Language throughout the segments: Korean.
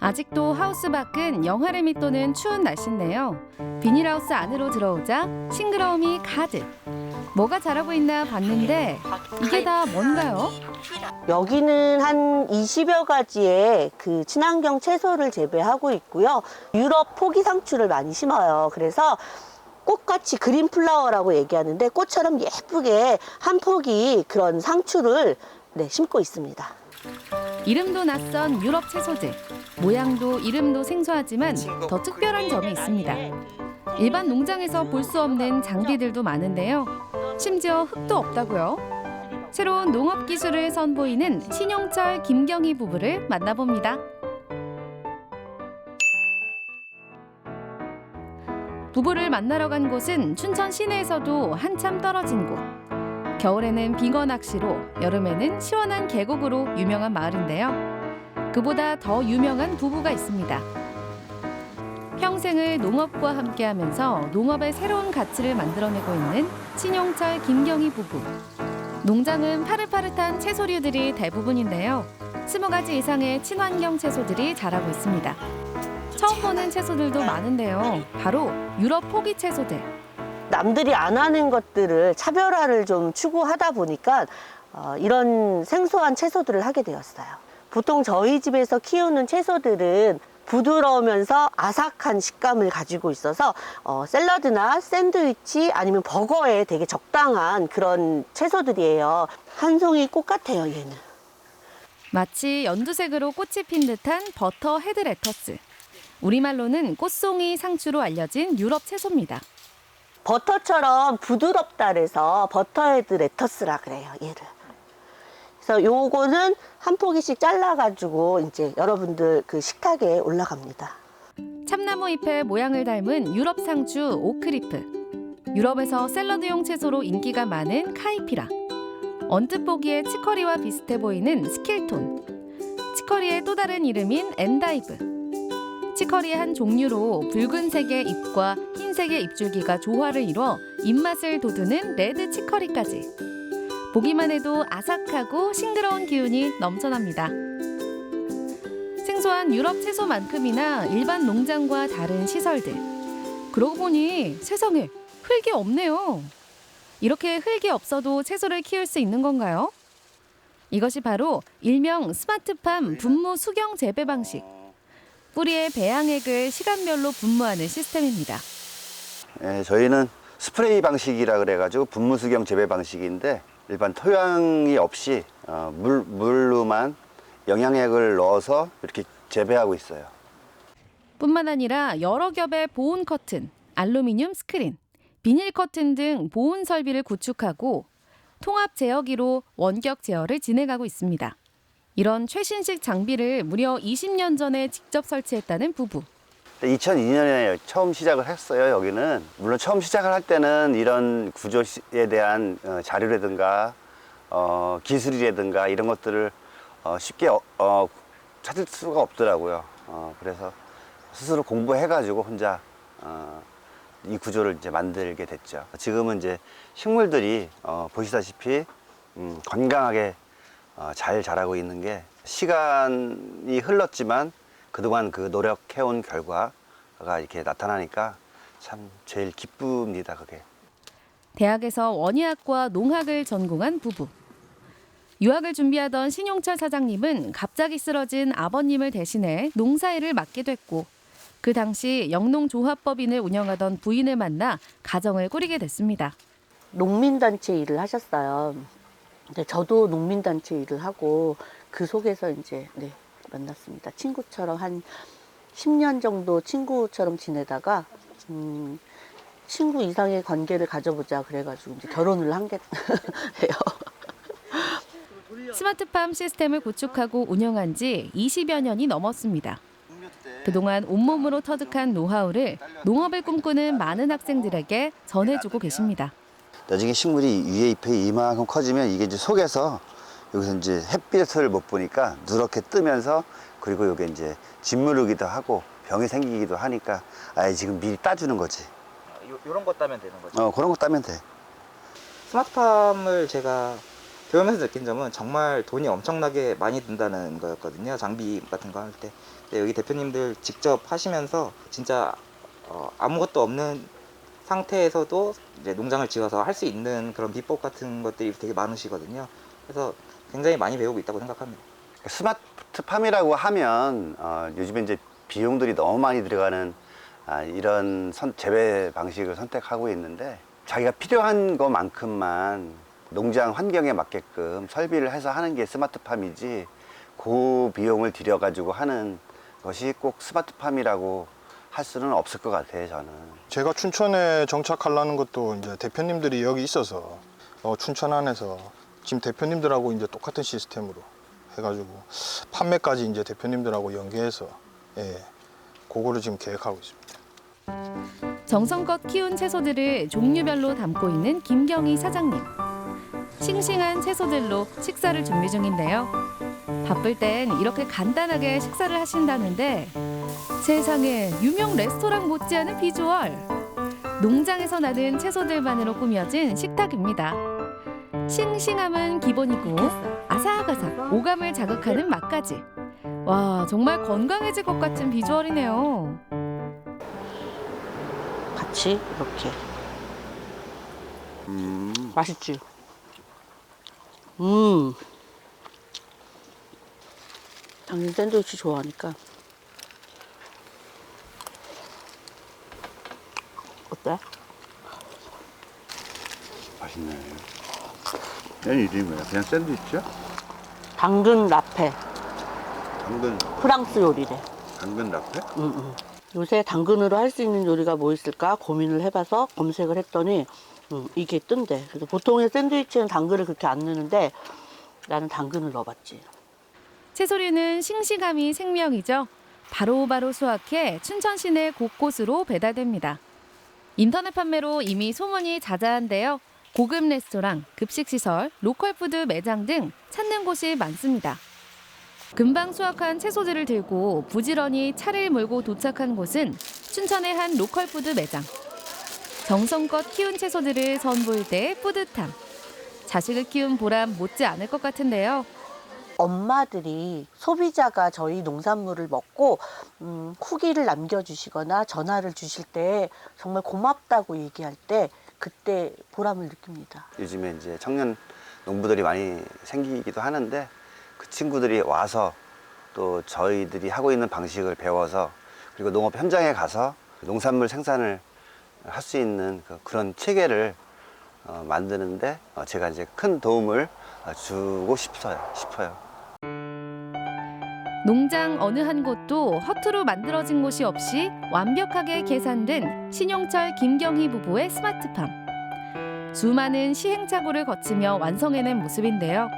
아직도 하우스 밖은 영하를 밑도는 추운 날씨인데요. 비닐하우스 안으로 들어오자 싱그러움이 가득. 뭐가 자라고 있나 봤는데 이게 다 뭔가요? 여기는 한 20여 가지의 그 친환경 채소를 재배하고 있고요. 유럽 포기 상추를 많이 심어요. 그래서 꽃같이 그린 플라워라고 얘기하는데 꽃처럼 예쁘게 한 포기 그런 상추를 네, 심고 있습니다. 이름도 낯선 유럽 채소들. 모양도 이름도 생소하지만 더 특별한 점이 있습니다. 일반 농장에서 볼 수 없는 장비들도 많은데요. 심지어 흙도 없다고요. 새로운 농업 기술을 선보이는 신용철 김경희 부부를 만나봅니다. 부부를 만나러 간 곳은 춘천 시내에서도 한참 떨어진 곳. 겨울에는 빙어 낚시로, 여름에는 시원한 계곡으로 유명한 마을인데요. 그보다 더 유명한 부부가 있습니다. 평생을 농업과 함께하면서 농업의 새로운 가치를 만들어내고 있는 신용철 김경희 부부. 농장은 파릇파릇한 채소류들이 대부분인데요. 스무 가지 이상의 친환경 채소들이 자라고 있습니다. 처음 보는 채소들도 많은데요. 바로 유럽 포기 채소들. 남들이 안 하는 것들을 차별화를 좀 추구하다 보니까 어, 이런 생소한 채소들을 하게 되었어요. 보통 저희 집에서 키우는 채소들은 부드러우면서 아삭한 식감을 가지고 있어서 어, 샐러드나 샌드위치 아니면 버거에 되게 적당한 그런 채소들이에요. 한 송이 꽃 같아요, 얘는. 마치 연두색으로 꽃이 핀 듯한 버터 헤드 레터스. 우리말로는 꽃송이 상추로 알려진 유럽 채소입니다. 버터처럼 부드럽다 그래서 버터헤드 레터스라 그래요, 얘를. 그래서 요거는 한 포기씩 잘라 가지고 이제 여러분들 그 식탁에 올라갑니다. 참나무 잎의 모양을 닮은 유럽 상추 오크리프. 유럽에서 샐러드용 채소로 인기가 많은 카이피라. 언뜻 보기에 치커리와 비슷해 보이는 스킬톤. 치커리의 또 다른 이름인 엔다이브. 치커리의 한 종류로 붉은색의 잎과 흰색의 잎줄기가 조화를 이뤄 입맛을 돋우는 레드 치커리까지. 보기만 해도 아삭하고 싱그러운 기운이 넘쳐납니다. 생소한 유럽 채소만큼이나 일반 농장과 다른 시설들. 그러고 보니 세상에 흙이 없네요. 이렇게 흙이 없어도 채소를 키울 수 있는 건가요? 이것이 바로 일명 스마트팜 분무 수경 재배 방식. 뿌리의 배양액을 시간별로 분무하는 시스템입니다. 예, 저희는 스프레이 방식이라 그래가지고 분무수경 재배 방식인데 일반 토양이 없이 어, 물, 물로만 영양액을 넣어서 이렇게 재배하고 있어요. 뿐만 아니라 여러 겹의 보온 커튼, 알루미늄 스크린, 비닐 커튼 등 보온 설비를 구축하고 통합 제어기로 원격 제어를 진행하고 있습니다. 이런 최신식 장비를 무려 20년 전에 직접 설치했다는 부부. 2002년에 처음 시작을 했어요, 여기는. 물론 처음 시작을 할 때는 이런 구조에 대한 어, 자료라든가 어, 기술이라든가 이런 것들을 어, 쉽게 어, 어, 찾을 수가 없더라고요. 어, 그래서 스스로 공부해가지고 혼자 어, 이 구조를 이제 만들게 됐죠. 지금은 이제 식물들이 어, 보시다시피 음, 건강하게 어, 잘 자라고 있는 게 시간이 흘렀지만 그동안 그 노력해온 결과가 이렇게 나타나니까 참 제일 기쁩니다, 그게. 대학에서 원예학과 농학을 전공한 부부. 유학을 준비하던 신용철 사장님은 갑자기 쓰러진 아버님을 대신해 농사일을 맡게 됐고 그 당시 영농조합법인을 운영하던 부인을 만나 가정을 꾸리게 됐습니다. 농민단체 일을 하셨어요. 근데 저도 농민단체 일을 하고 그 속에서 이제 네, 만났습니다. 친구처럼 한 10년 정도 친구처럼 지내다가 음, 친구 이상의 관계를 가져보자 그래가지고 이제 결혼을 한 게예요. 스마트팜 시스템을 구축하고 운영한 지 20여 년이 넘었습니다. 그동안 온몸으로 터득한 노하우를 농업을 꿈꾸는 많은 학생들에게 전해주고 계십니다. 나중에 식물이 위에 잎이 이만큼 커지면 이게 이제 속에서 여기서 이제 햇빛을 못 보니까 누렇게 뜨면서 그리고 이게 이제 짓무르기도 하고 병이 생기기도 하니까 아예 지금 미리 따주는 거지. 요, 요런 거 따면 되는 거죠. 어, 그런 거 따면 돼. 스마트팜을 제가 배우면서 느낀 점은 정말 돈이 엄청나게 많이 든다는 거였거든요. 장비 같은 거 할 때. 근데 여기 대표님들 직접 하시면서 진짜 어, 아무것도 없는 상태에서도 이제 농장을 지어서 할 수 있는 그런 비법 같은 것들이 되게 많으시거든요. 그래서 굉장히 많이 배우고 있다고 생각합니다. 스마트팜이라고 하면 어, 요즘에 이제 비용들이 너무 많이 들어가는 아, 이런 선, 재배 방식을 선택하고 있는데 자기가 필요한 것만큼만 농장 환경에 맞게끔 설비를 해서 하는 게 스마트팜이지 그 비용을 들여가지고 하는 것이 꼭 스마트팜이라고 할 수는 없을 것 같아요 저는. 제가 춘천에 정착하려는 것도 이제 대표님들이 여기 있어서 어, 춘천 안에서 지금 대표님들하고 이제 똑같은 시스템으로 해가지고 판매까지 이제 대표님들하고 연계해서 예, 그거를 지금 계획하고 있습니다. 정성껏 키운 채소들을 종류별로 담고 있는 김경희 사장님. 싱싱한 채소들로 식사를 준비 중인데요. 바쁠 땐 이렇게 간단하게 식사를 하신다는데 세상에 유명 레스토랑 못지않은 비주얼. 농장에서 나는 채소들만으로 꾸며진 식탁입니다. 싱싱함은 기본이고 아삭아삭 오감을 자극하는 맛까지. 와 정말 건강해질 것 같은 비주얼이네요. 같이 이렇게. 음. 맛있지? 음. 당연히 샌드위치 좋아하니까. 어때? 맛있네. 얘는 이름이 뭐야? 그냥 샌드위치야? 당근 라페. 당근, 프랑스 요리래. 당근 라페? 음, 음. 요새 당근으로 할 수 있는 요리가 뭐 있을까 고민을 해봐서 검색을 했더니 음, 이게 뜬대. 그래서 보통의 샌드위치는 당근을 그렇게 안 넣는데 나는 당근을 넣어봤지. 채소류는 싱싱함이 생명이죠. 바로바로 수확해 춘천 시내 곳곳으로 배달됩니다. 인터넷 판매로 이미 소문이 자자한데요. 고급 레스토랑, 급식시설, 로컬푸드 매장 등 찾는 곳이 많습니다. 금방 수확한 채소들을 들고 부지런히 차를 몰고 도착한 곳은 춘천의 한 로컬푸드 매장. 정성껏 키운 채소들을 선보일 때의 뿌듯함. 자식을 키운 보람 못지 않을 것 같은데요. 엄마들이 소비자가 저희 농산물을 먹고 음, 후기를 남겨주시거나 전화를 주실 때 정말 고맙다고 얘기할 때 그때 보람을 느낍니다. 요즘에 이제 청년 농부들이 많이 생기기도 하는데 그 친구들이 와서 또 저희들이 하고 있는 방식을 배워서 그리고 농업 현장에 가서 농산물 생산을 할 수 있는 그- 그런 체계를 어, 만드는데 어, 제가 이제 큰 도움을 어, 주고 싶어요. 싶어요. 농장 어느 한 곳도 허투루 만들어진 곳이 없이 완벽하게 계산된 신용철 김경희 부부의 스마트팜. 수많은 시행착오를 거치며 완성해낸 모습인데요.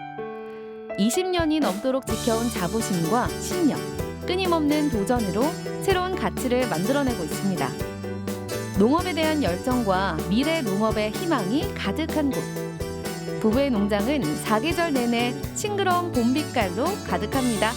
20년이 넘도록 지켜온 자부심과 신념, 끊임없는 도전으로 새로운 가치를 만들어내고 있습니다. 농업에 대한 열정과 미래 농업의 희망이 가득한 곳. 부부의 농장은 사계절 내내 싱그러운 봄빛깔로 가득합니다.